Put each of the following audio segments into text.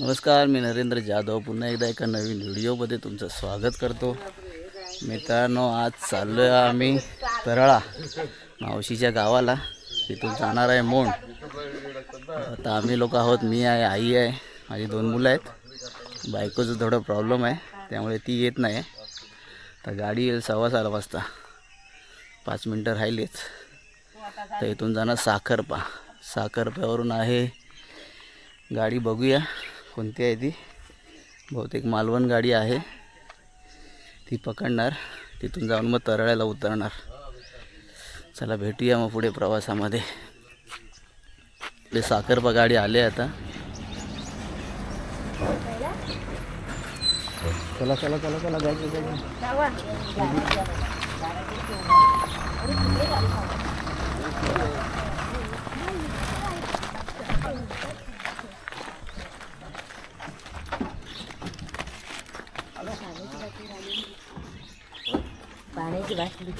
नमस्कार मी नरेंद्र जाधव. पुन्हा एकदा एका नवीन व्हिडिओमध्ये तुमचं स्वागत करतो. मित्रांनो आज चाललो आहे आम्ही तरळा मावशीच्या गावाला. तिथून जाणार आहे मोंड आता आम्ही लोक आहोत मी आहे आई आहे माझी दोन मुलं आहेत. बायकोचं थोडं प्रॉब्लेम आहे त्यामुळे ती येत नाही. तर गाडी येईल सव्वा सहा वाजता. पाच मिनटं राहिलीच तर इथून जाणार साखरपा. साखरप्यावरून आहे. गाडी बघूया. कोणती आहे ती? बहुतेक मालवण गाडी आहे. ती पकडणार. तिथून जाऊन मग तरळ्याला उतरणार. चला भेटूया मग पुढे प्रवासामध्ये. ते साखरपा गाडी आले आता. चला चला चला चला जायचं जायचं पाण्याची बाटली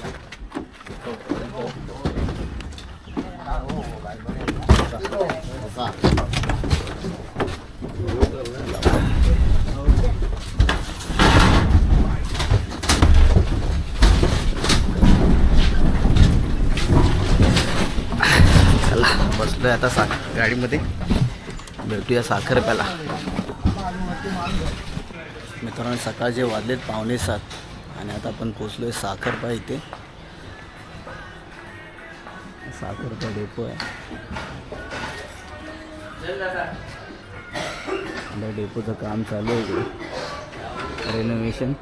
चला बसलोय आता साखर गाडीमध्ये. भेटूया साखर प्याला कारण सकाळचे वाजलेत पावणे सात आणि आता आपण पोचलो आहे साखरपा इथे. साखरपा डेपो आहे. डेपोचं काम चालू आहे रेनोव्हेशन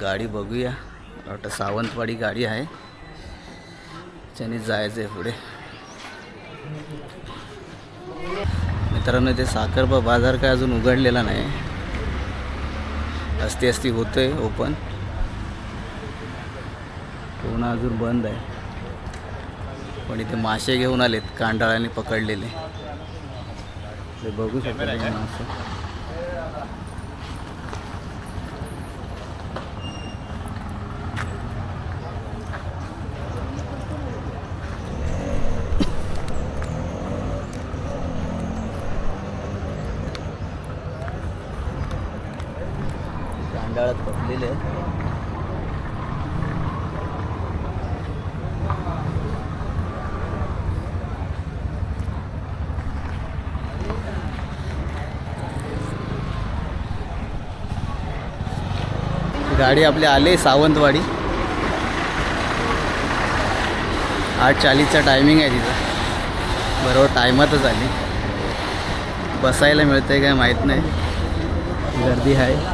गाडी बघूया. वाटतं सावंतवाडी गाडी आहे. त्याने जायचं आहे पुढे. मित्रांनो ते साखर बाजार काय अजून उघडलेला नाही. असती असती होतंय ओपन पूर्ण अजून बंद आहे. पण इथे मासे घेऊन आलेत कांडाळाने पकडलेले. ते बघू शकता मासे. कांडाळात बसलेले गाडी आपली आले सावंतवाडी. आठ चाळीसचा टायमिंग आहे तिथं. बरोबर टायमातच आली. बसायला मिळतंय काय माहीत नाही. गर्दी आहे.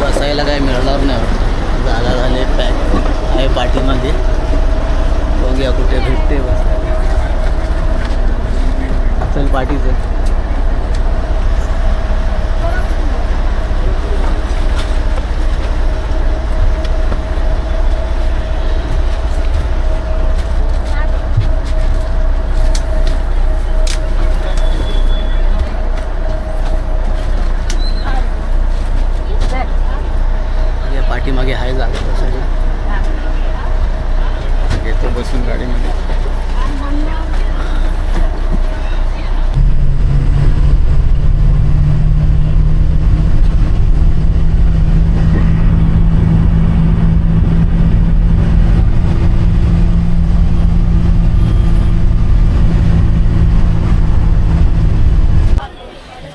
बसायला काय मिळणार नाही वाटतं. जागा झाले पॅक आहे पाठीमध्ये बघूया कुठे भेटते बस चल पाठीचं या पाठीमागे आहे जागा बसायला घेतो बसून गाडीमध्ये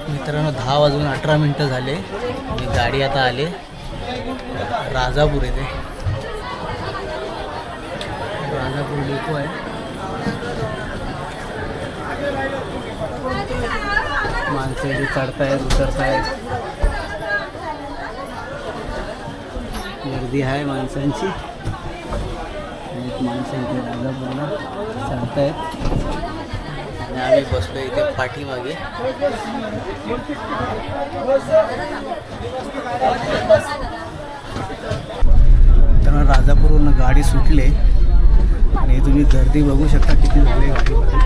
मित्रांनो दहा वाजून अठरा मिनटं झाले. आणि गाडी आता आली. राजापूर येते. राजापूर डेपो आहे माणसं इथे चढतायत उतरतायत. गर्दी आहे माणसांची. माणसं इथे राजापूरला चढतायत. आणि आम्ही बसलो इथे पाठीमागे. तर राजापूरवरून गाडी सुटले आणि तुम्ही गर्दी बघू शकता किती झाली गाडीमध्ये.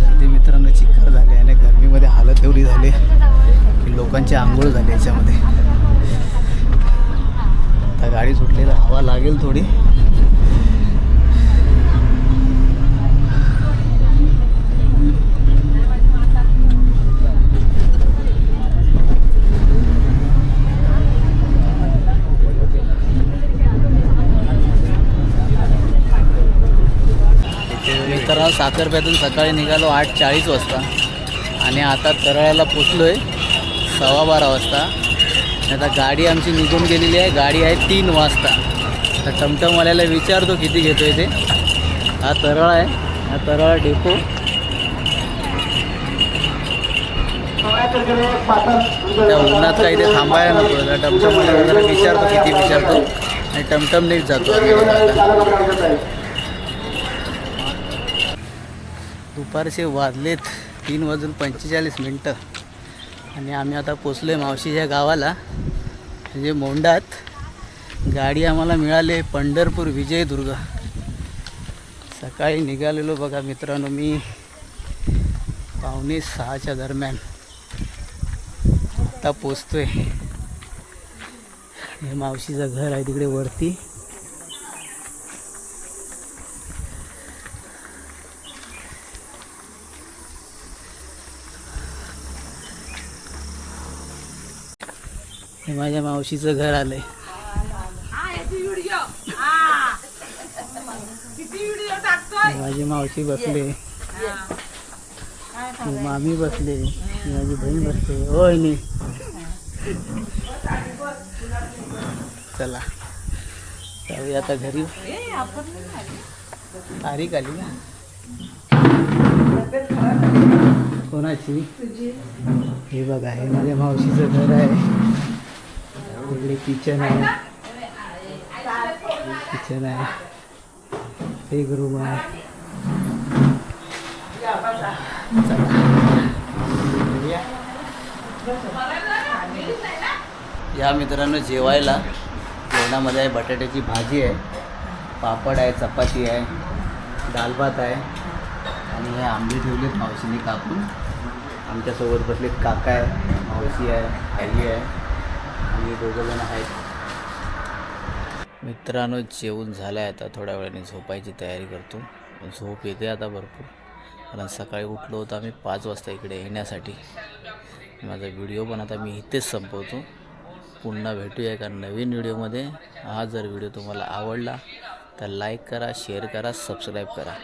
गर्दी मित्रांनो चिक्कार झाले आणि गरमीमध्ये हालत एवढी झाली की लोकांची आंघोळ झाली याच्यामध्ये. सुटली लागेल थोडी. तर साखरप्यातून सकाळी निघालो आठ चाळीस वाजता. आणि आता तरळाला पोचलो आहे सव्वा बारा वाजता. आता गाडी आमची निघून गेलेली आहे. गाडी आहे तीन वाजता. तर टमटमवाल्याला विचारतो किती घेतो आहे ते. हा तरळ आहे. हा तरळ डेपो त्या उन्हात काही ते थांबायला नको. तर टमटमवाल्याला जरा विचारतो किती विचारतो. आणि टमटमनेच जातो. दुपारचे वाजलेत तीन वाजून पंचेचाळीस मिनटं. आणि आम्ही आता पोचलो आहे मावशीच्या गावाला. म्हणजे मोंडात गाडी आम्हाला मिळाली पंढरपूर विजयदुर्ग. सकाळी निघालेलो बघा मित्रांनो मी. पावणे सहाच्या दरम्यान. आता पोचतोय. हे मावशीचं घर आहे तिकडे वरती. हे माझ्या मावशीचं घर आलंय. माझी मावशी बसले. मामी बसले. माझी बहीण बसते होय नी. चला. जाऊया आता घरी. तारीख आली ना. कोणाची? हे बघा हे माझ्या मावशीचं घर आहे. किचन आहे. किचन आहे. रूम आहे या मित्रांनो जेवायला. जेवणामध्ये आहे बटाट्याची भाजी आहे पापड आहे चपाती आहे दाल भात आहे. आणि हे आंबे ठेवलेत मावशीने कापून. आमच्यासोबत बसलेत काका आहे मावशी आहे आई आहे. आणि दोघं जण आहेत. मित्रांनो जेवण झालं आहे आता. थोड्या वेळाने झोपायची तयारी करतो. झोप येते आता भरपूर. कारण सकाळी उठलो होतो आम्ही पाच वाजता इकडे येण्यासाठी. माझा व्हिडिओ पण आता मी इथेच संपवतो. पुन्हा भेटूया एका नवीन व्हिडिओमध्ये. हा जर व्हिडिओ तुम्हाला आवडला तर लाईक करा शेअर करा सबस्क्राईब करा.